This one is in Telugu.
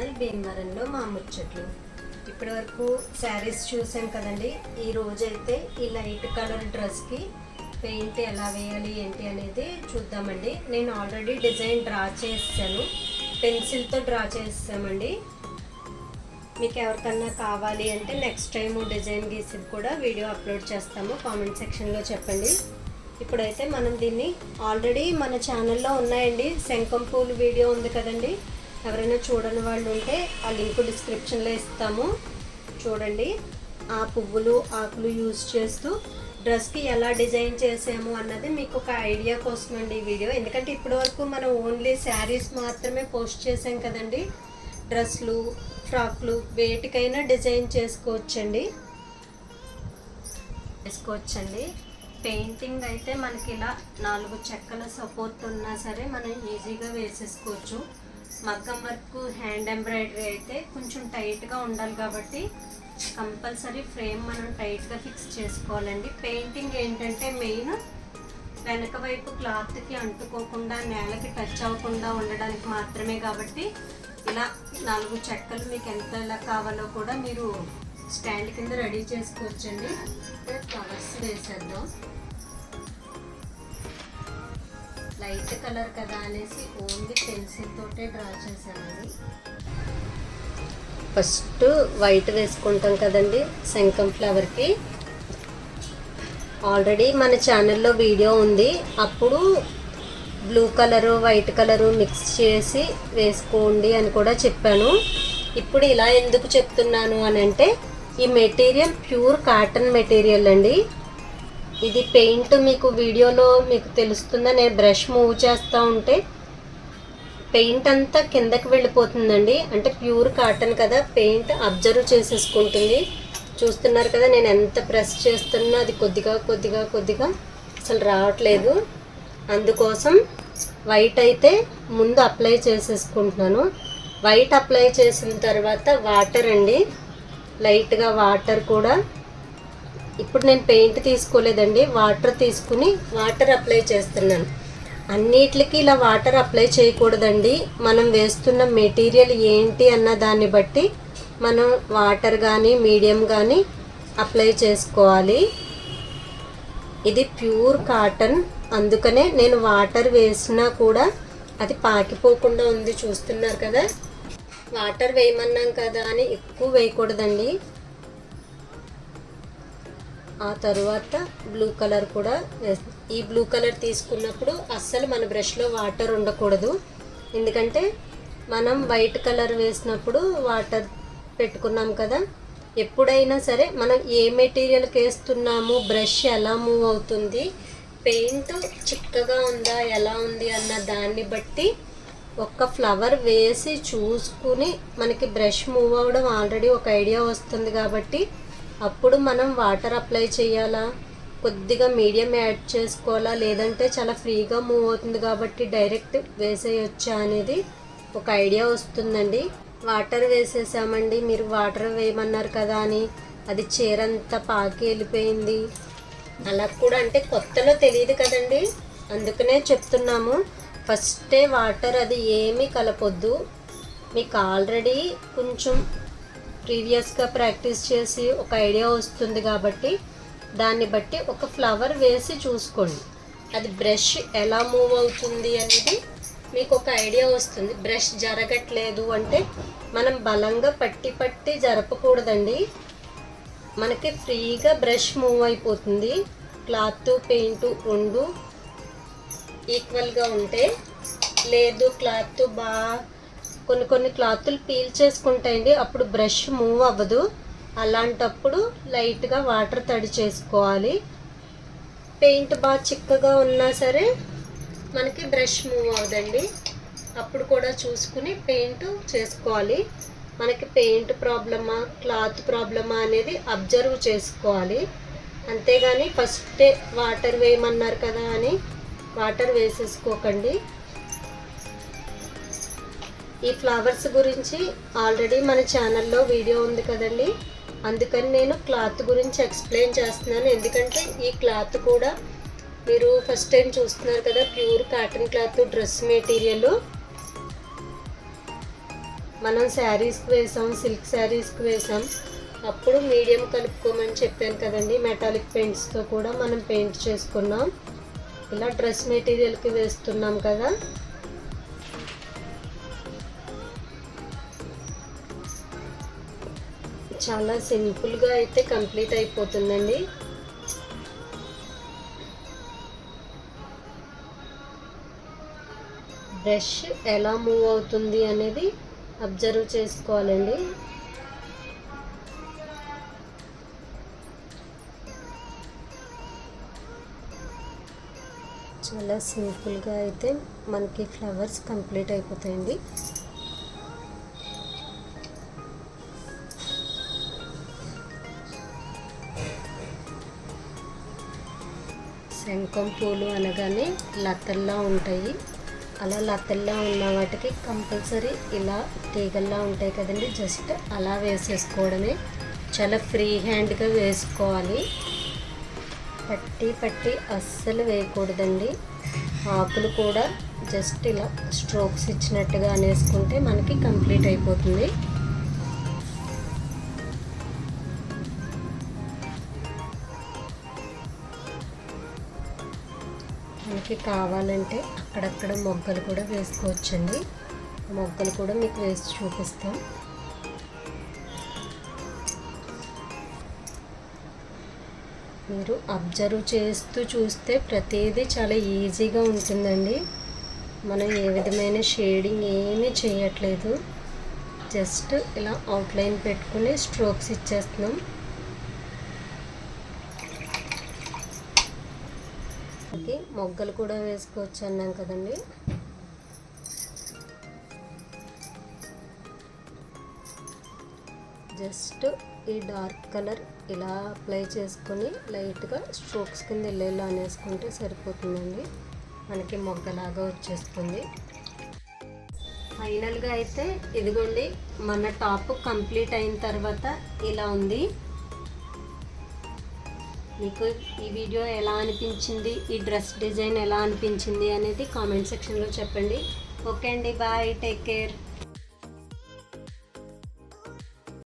బంగారంలో మా ముచ్చట్లు. ఇప్పటి వరకు శారీస్ చూసాం కదండి. ఈ రోజైతే ఈ లైట్ కలర్ డ్రెస్కి పెయింట్ ఎలా వేయాలి ఏంటి అనేది చూద్దామండి. నేను ఆల్రెడీ డిజైన్ డ్రా చేసాను పెన్సిల్తో డ్రా చేసామండి మీకు ఎవరికన్నా కావాలి అంటే నెక్స్ట్ టైం డిజైన్ గీసేది కూడా వీడియో అప్లోడ్ చేస్తాము. కామెంట్ సెక్షన్లో చెప్పండి. ఇప్పుడైతే మనం దీన్ని ఆల్రెడీ మన ఛానల్లో ఉన్నాయండి. శంఖం పూలు వీడియో ఉంది కదండి. ఎవరైనా చూడని వాళ్ళు ఉంటే ఆ లింక్ డిస్క్రిప్షన్లో ఇస్తాము. చూడండి ఆ పువ్వులు ఆకులు యూజ్ చేస్తూ డ్రెస్కి ఎలా డిజైన్ చేసాము అన్నది మీకు ఒక ఐడియా కోసం అండి ఈ వీడియో. ఎందుకంటే ఇప్పటి వరకు మనం ఓన్లీ శారీస్ మాత్రమే పోస్ట్ చేసాం కదండి. డ్రెస్లు ఫ్రాక్లు వేటికైనా డిజైన్ చేసుకోవచ్చండి. చేసుకోవచ్చండి. పెయింటింగ్ అయితే మనకి ఇలా నాలుగు చెక్కల సపోర్ట్ ఉన్నా సరే మనం ఈజీగా వేసేసుకోవచ్చు. మగ్గం వర్క్ హ్యాండ్ ఎంబ్రాయిడరీ అయితే కొంచెం టైట్గా ఉండాలి కాబట్టి కంపల్సరీ ఫ్రేమ్ మనం టైట్గా ఫిక్స్ చేసుకోవాలండి. పెయింటింగ్ ఏంటంటే మెయిన్ వెనక వైపు క్లాత్కి అంటుకోకుండా నేలకి టచ్ అవ్వకుండా ఉండడానికి మాత్రమే కాబట్టి ఇలా నాలుగు చెక్కలు మీకు ఎంత ఎలా కావాలో కూడా మీరు స్టాండ్ కింద రెడీ చేసుకోవచ్చండి. ఫ్లవర్స్ వేసేద్దాం. లైట్ కలర్ కదా అనేసి ఓన్లీ పెన్సిల్ తోటే డ్రా చేశానండి. ఫస్ట్ వైట్ వేసుకుంటాం కదండి శంఖం ఫ్లవర్కి ఆల్రెడీ మన ఛానల్లో వీడియో ఉంది. అప్పుడు blue colour white colour mix చేసి వేసుకోండి అని కూడా చెప్పాను. ఇప్పుడు ఇలా ఎందుకు చెప్తున్నాను అని అంటే ఈ మెటీరియల్ ప్యూర్ కాటన్ మెటీరియల్ అండి. ఇది పెయింట్ మీకు వీడియోలో మీకు తెలుస్తుందా? నేను బ్రష్ మూవ్ చేస్తూ ఉంటే పెయింట్ అంతా కిందకి వెళ్ళిపోతుందండి. అంటే ప్యూర్ కాటన్ కదా పెయింట్ అబ్జర్వ్ చేసేసుకుంటుంది. చూస్తున్నారు కదా నేను ఎంత ప్రెస్ చేస్తున్నా అది కొద్దిగా కొద్దిగా కొద్దిగా అసలు రావట్లేదు. అందుకోసం వైట్ అయితే ముందు అప్లై చేసేసుకుంటున్నాను. వైట్ అప్లై చేసిన తర్వాత వాటర్ అండి. లైట్గా వాటర్ కూడా ఇప్పుడు నేను పెయింట్ తీసుకోలేదండి వాటర్ తీసుకుని వాటర్ అప్లై చేస్తున్నాను. అన్నిటికి ఇలా వాటర్ అప్లై చేయకూడదండి. మనం వేస్తున్న మెటీరియల్ ఏంటి అన్న దాన్ని బట్టి మనం వాటర్ కానీ మీడియం కానీ అప్లై చేసుకోవాలి. ఇది ప్యూర్ కాటన్ అందుకనే నేను వాటర్ వేసినా కూడా అది పాకిపోకుండా ఉంది చూస్తున్నారు కదా. వాటర్ వేయమన్నాం కదా అని ఎక్కువ వేయకూడదండి. ఆ తర్వాత బ్లూ కలర్ కూడా వేస్- ఈ బ్లూ కలర్ తీసుకున్నప్పుడు అస్సలు మన బ్రష్లో వాటర్ ఉండకూడదు. ఎందుకంటే మనం వైట్ కలర్ వేసినప్పుడు వాటర్ పెట్టుకున్నాం కదా. ఎప్పుడైనా సరే మనం ఏ మెటీరియల్కి వేస్తున్నాము బ్రష్ ఎలా మూవ్ అవుతుంది పెయింట్ చిక్కగా ఉందా ఎలా ఉంది అన్న దాన్ని బట్టి ఒక్క ఫ్లవర్ వేసి చూసుకుని మనకి బ్రష్ మూవ్ అవ్వడం ఆల్రెడీ ఒక ఐడియా వస్తుంది కాబట్టి అప్పుడు మనం వాటర్ అప్లై చేయాలా? కొద్దిగా మీడియం యాడ్ చేసుకోవాలా? లేదంటే చాలా ఫ్రీగా మూవ్ అవుతుంది కాబట్టి డైరెక్ట్ వేసేయొచ్చా అనేది ఒక ఐడియా వస్తుందండి. వాటర్ వేసేసామండి. మీరు వాటర్ వేయమన్నారు కదా అని. అది చీరంతా పాకి వెళ్ళిపోయింది. అలా కూడా అంటే కొత్తలో తెలియదు కదండి. అందుకనే చెప్తున్నాము. ఫస్టే వాటర్ అది ఏమీ కలపొద్దు. మీకు ఆల్రెడీ కొంచెం ప్రీవియస్గా ప్రాక్టీస్ చేసి ఒక ఐడియా వస్తుంది కాబట్టి దాన్ని బట్టి ఒక ఫ్లవర్ వేసి చూసుకోండి. అది బ్రష్ ఎలా మూవ్ అవుతుంది అనేది మీకు ఒక ఐడియా వస్తుంది. బ్రష్ జరగట్లేదు అంటే మనం బలంగా పట్టి పట్టి జరపకూడదండి. మనకి ఫ్రీగా బ్రష్ మూవ్ అయిపోతుంది. క్లాత్ పెయింట్ రెండు ఈక్వల్గా ఉంటే లేదు క్లాత్ బాగా కొన్ని కొన్ని క్లాతులు పీల్ చేసుకుంటాయండి అప్పుడు బ్రష్ మూవ్ అవ్వదు. అలాంటప్పుడు లైట్గా వాటర్ తడి చేసుకోవాలి. పెయింట్ బాగా చిక్కగా ఉన్నా సరే మనకి బ్రష్ మూవ్ అవ్వదండి. అప్పుడు కూడా చూసుకుని పెయింట్ చేసుకోవాలి. మనకి పెయింట్ ప్రాబ్లమా క్లాత్ ప్రాబ్లమా అనేది అబ్జర్వ్ చేసుకోవాలి. అంతేగాని ఫస్టే వాటర్ వేయమన్నారు కదా అని వాటర్ వేసేసుకోకండి. ఈ ఫ్లవర్స్ గురించి ఆల్రెడీ మన ఛానల్లో వీడియో ఉంది కదండి. అందుకని నేను క్లాత్ గురించి ఎక్స్ప్లెయిన్ చేస్తున్నాను. ఎందుకంటే ఈ క్లాత్ కూడా మీరు ఫస్ట్ టైం చూస్తున్నారు కదా pure cotton cloth dress material. మనం శారీస్కి వేసాం సిల్క్ శారీస్కి వేసాం. అప్పుడు మీడియం కలుపుకోమని చెప్పాను కదండి. మెటాలిక్ పెయింట్స్తో కూడా మనం పెయింట్ చేసుకున్నాం. ఇలా డ్రెస్ మెటీరియల్కి వేస్తున్నాం కదా. చాలా సింపుల్గా అయితే కంప్లీట్ అయిపోతుందండి. బ్రష్ ఎలా మూవ్ అవుతుంది అనేది అబ్జర్వ్ చేసుకోవాలండి. చాలా సింపుల్గా అయితే మనకి ఫ్లవర్స్ కంప్లీట్ అయిపోతాయండి. శంఖం పూలు అనగానే లతల్లా ఉంటాయి. అలా లతల్లా ఉన్న వాటికి కంపల్సరీ ఇలా తీగల్లా ఉంటాయి కదండి. జస్ట్ అలా వేసేసుకోవడమే. చాలా ఫ్రీ హ్యాండ్గా వేసుకోవాలి. పట్టి పట్టి అస్సలు వేయకూడదండి. ఆకులు కూడా జస్ట్ ఇలా స్ట్రోక్స్ ఇచ్చినట్టుగా అనేసుకుంటే మనకి కంప్లీట్ అయిపోతుంది. మనకి కావాలంటే అక్కడక్కడ మొగ్గలు కూడా వేసుకోవచ్చండి. మొగ్గలు కూడా మీకు వేసి చూపిస్తాం. మీరు అబ్జర్వ్ చేస్తూ చూస్తే ప్రతిదీ చాలా ఈజీగా ఉంటుందండి. మనం ఏ విధమైన షేడింగ్ ఏమీ చేయట్లేదు. జస్ట్ ఇలా అవుట్లైన్ పెట్టుకుని స్ట్రోక్స్ ఇచ్చేస్తున్నాం. మొగ్గలు కూడా వేసుకోవచ్చు అన్నాం కదండి. జస్ట్ ఈ డార్క్ కలర్ ఇలా అప్లై చేసుకొని లైట్గా స్ట్రోక్స్ కింద వెళ్ళేలా అనేసుకుంటే సరిపోతుందండి. మనకి మొగ్గలాగా వచ్చేస్తుంది. ఫైనల్గా అయితే ఇదిగోండి మన టాప్ కంప్లీట్ అయిన తర్వాత ఇలా ఉంది. మీకు ఈ వీడియో ఎలా అనిపించింది? ఈ డ్రెస్ డిజైన్ ఎలా అనిపించింది? అనేది కామెంట్ సెక్షన్లో చెప్పండి. ఓకే అండి. బాయ్. Take care.